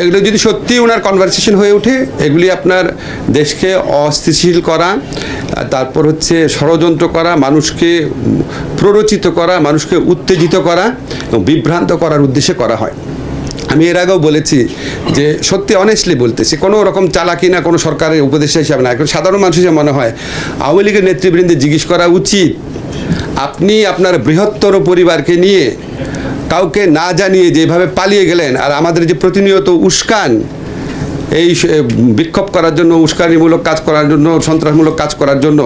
এগুলো যদি সত্যি ওনার কনভারসেশন হয়ে ওঠে, এগুলি আপনার দেশকে অস্থিতিশীল করা তারপর হচ্ছে ষড়যন্ত্র করা, মানুষকে প্ররোচিত করা, মানুষকে উত্তেজিত করা এবং বিভ্রান্ত করার উদ্দেশ্যে করা হয়। আমি এর আগেও বলেছি যে সত্যি অনেস্টলি বলতেছি, কোনো রকম চালাকি না, কোনো সরকারের উপদেষ্টা হিসাবে না। এখন সাধারণ মানুষ হিসেবে মনে হয়, আওয়ামী লীগের নেতৃবৃন্দে জিজ্ঞেস করা উচিত, আপনি আপনার বৃহত্তর পরিবারকে নিয়ে কাউকে না জানিয়ে যেভাবে পালিয়ে গেলেন, আর আমাদের যে প্রতিনিয়ত উস্কান, এই বিক্ষোভ করার জন্য, উস্কানিমূলক কাজ করার জন্য, সন্ত্রাসমূলক কাজ করার জন্য,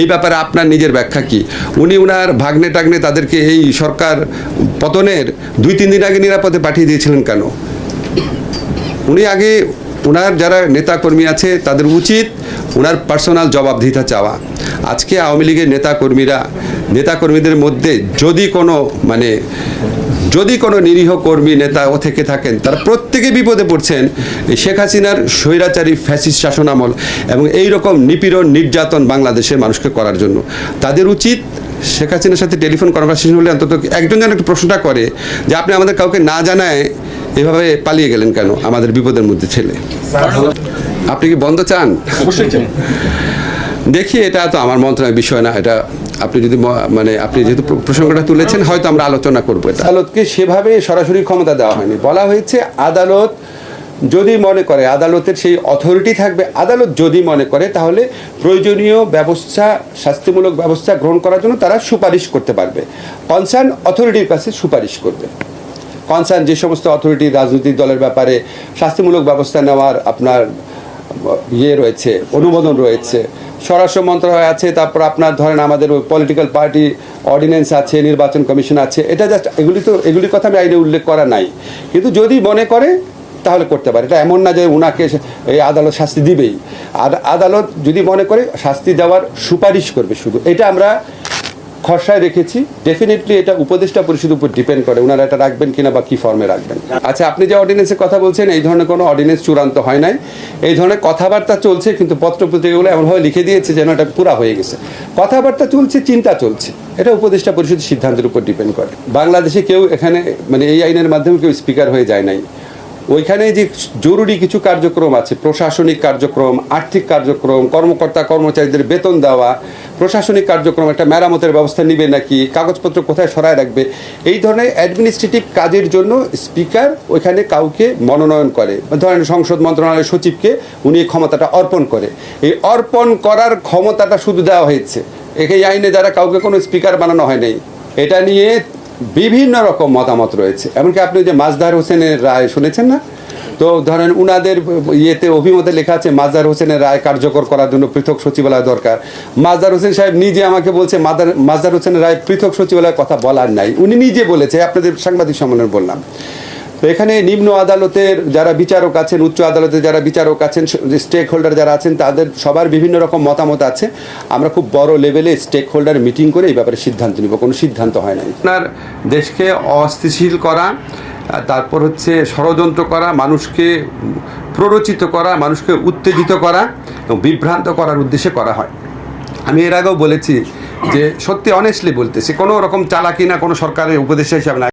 এই ব্যাপারে আপনার নিজের ব্যাখ্যা কি? উনি উনার ভাগ্নে টাগনে তাদেরকে এই সরকার পতনের দুই, তিন দিন আগে নিরাপদে পাঠিয়ে দিয়েছিলেন কেন? উনি আগে ওনার যারা নেতাকর্মী আছে, তাদের উচিত ওনার পার্সোনাল জবাবদিহিতা চাওয়া। আজকে আওয়ামী লীগের নেতাকর্মীরা নেতাকর্মীদের মধ্যে যদি কোনো মানে যদি কোনো নিরীহ কর্মী নেতা ও থেকে থাকেন তারা প্রত্যেকে বিপদে পড়ছেন। এই শেখ হাসিনার স্বৈরাচারী ফ্যাসিস্ট শাসনামল এবং এই রকম নিপীড়ন নির্যাতন বাংলাদেশের মানুষকে করার জন্য। তাদের উচিত শেখ হাসিনার সাথে টেলিফোন কনভারসেশন হলে অন্তত একজন যেন একটু প্রশ্নটা করে যে আপনি আমাদের কাউকে না জানায় এভাবে পালিয়ে গেলেন কেন আমাদের বিপদের মধ্যে ছেলে? আপনি কি বন্ধ চান? অবশ্যই দেখি এটা তো আমার মন্ত্রণালয়ের বিষয় না এটা আপনি যদি মানে আপনি যেহেতু প্রসঙ্গটা তুলেছেন, হয়তো আমরা আলোচনা করব আদালতকে সেভাবে সরাসরি ক্ষমতা দেওয়া হয়নি। বলা হয়েছে আদালত যদি মনে করে, আদালতের সেই অথরিটি থাকবে। আদালত যদি মনে করে, তাহলে প্রয়োজনীয় ব্যবস্থা, শাস্তিমূলক ব্যবস্থা গ্রহণ করার জন্য তারা সুপারিশ করতে পারবে। কনসার্ন অথরিটির কাছে সুপারিশ করবে। কনসার্ন যে সমস্ত অথরিটি রাজনৈতিক দলের ব্যাপারে শাস্তিমূলক ব্যবস্থা নেওয়ার আপনার ইয়ে রয়েছে, অনুমোদন রয়েছে স্বরাষ্ট্র মন্ত্রণালয় আছে, তারপর আপনার ধরেন আমাদের পলিটিক্যাল পার্টি অর্ডিন্যান্স আছে, নির্বাচন কমিশন আছে, এটা জাস্ট এগুলি তো, এগুলির কথা আমি আইনে উল্লেখ করা নাই। কিন্তু যদি মনে করে, তাহলে করতে পারে। এটা এমন না যে ওনাকে এই আদালত শাস্তি দিবেই। আদালত যদি মনে করে, শাস্তি দেওয়ার সুপারিশ করবে শুধু। এটা আমরা খসড়ায় রেখেছি। ডেফিনেটলি এটা উপদেষ্টা পরিষদের উপর ডিপেন্ড করে ওনারা এটা রাখবেন কিনা বা কি ফর্মে রাখবেন। আচ্ছা আপনি যে অর্ডিনেন্সের কথা বলছেন, এই ধরনের কোনো অর্ডিনেন্স চূড়ান্ত হয় নাই। এই ধরনের কথাবার্তা চলছে, কিন্তু পত্র পত্রিকাগুলো এমনভাবে লিখে দিয়েছে যেন এটা পুরা হয়ে গেছে। কথাবার্তা চলছে, চিন্তা চলছে। এটা উপদেষ্টা পরিষদের সিদ্ধান্তের উপর ডিপেন্ড করে। বাংলাদেশে কেউ এখানে মানে এই আইনের মাধ্যমে কেউ স্পিকার হয়ে যায় নাই। ওইখানে যে জরুরি কিছু কার্যক্রম আছে, প্রশাসনিক কার্যক্রম, আর্থিক কার্যক্রম কর্মকর্তা কর্মচারীদের বেতন দেওয়া প্রশাসনিক কার্যক্রম একটা মেরামতের ব্যবস্থা নিবে নাকি? কাগজপত্র কোথায় সরায় রাখবে? এই ধরনের অ্যাডমিনিস্ট্রেটিভ কাজের জন্য স্পিকার ওইখানে কাউকে মনোনয়ন করে। ধরেন সংসদ মন্ত্রণালয়ের সচিবকে উনি এই ক্ষমতাটা অর্পণ করে। এই অর্পণ করার ক্ষমতাটা শুধু দেওয়া হয়েছে। এই আইনে যারা কাউকে কোনো স্পিকার বানানো হয় নাই, এটা নিয়ে বিভিন্ন রকম মতামত রয়েছে। এমনকি আপনি যে মাজদার হোসেনের রায় শুনেছেন না? তো ধরেন উনাদের ইয়েতে, অভিমতে লেখা আছে মাজদার হোসেনের রায় কার্যকর করার জন্য পৃথক সচিবালয় দরকার। মাজদার হোসেন সাহেব নিজে আমাকে বলছে, মাদার মাজদার হোসেনের রায় পৃথক সচিবালয়ের কথা বলার নাই। উনি নিজে বলেছে, আপনাদের সাংবাদিক সম্মেলনে বললাম। তো এখানে নিম্ন আদালতের যারা বিচারক আছেন, উচ্চ আদালতের যারা বিচারক আছেন স্টেক হোল্ডার যারা আছেন, তাদের সবার বিভিন্ন রকম মতামত আছে। আমরা খুব বড় লেভেলে স্টেক হোল্ডার মিটিং করে এই ব্যাপারে সিদ্ধান্ত নিব। কোনো সিদ্ধান্ত হয় নাই। আপনার দেশকে অস্থিতিশীল করা তারপর হচ্ছে ষড়যন্ত্র করা, মানুষকে প্ররোচিত করা, মানুষকে উত্তেজিত করা এবং বিভ্রান্ত করার উদ্দেশ্যে করা হয়। আমি এর আগেও বলেছি যে সত্যি অনেস্টলি বলতেছি, কোনো রকম চালাকি না, কোনো সরকারের উপদেশে হিসাবে না।